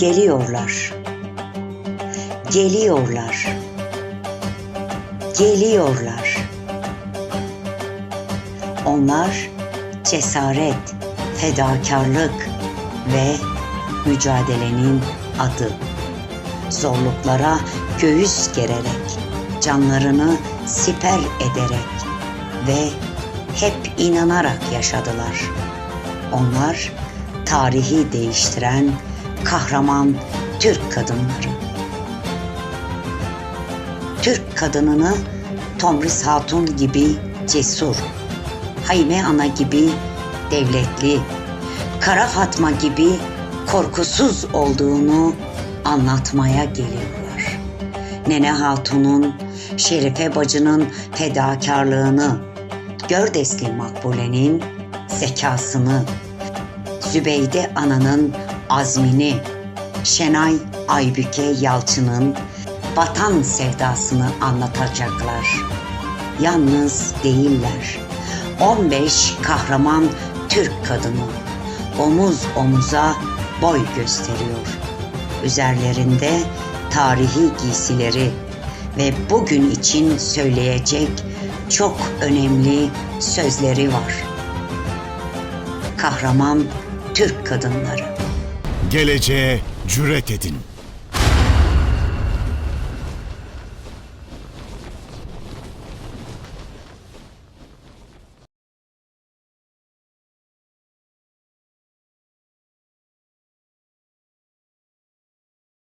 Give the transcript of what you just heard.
Geliyorlar. Geliyorlar. Geliyorlar. Onlar cesaret, fedakarlık ve mücadelenin adı. Zorluklara göğüs gererek, canlarını siper ederek ve hep inanarak yaşadılar. Onlar tarihi değiştiren kahraman Türk kadınları. Türk kadınını Tomris Hatun gibi cesur, Hayme Ana gibi devletli, Kara Fatma gibi korkusuz olduğunu anlatmaya geliyorlar. Nene Hatun'un, Şerife bacının fedakarlığını, Gördesli Makbule'nin zekasını, Zübeyde Ana'nın azmini, Şenay Aybüke Yalçın'ın vatan sevdasını anlatacaklar. Yalnız değiller. 15 kahraman Türk kadını omuz omuza boy gösteriyor. Üzerlerinde tarihi giysileri ve bugün için söyleyecek çok önemli sözleri var. Kahraman Türk kadınları. Geleceğe cüret edin.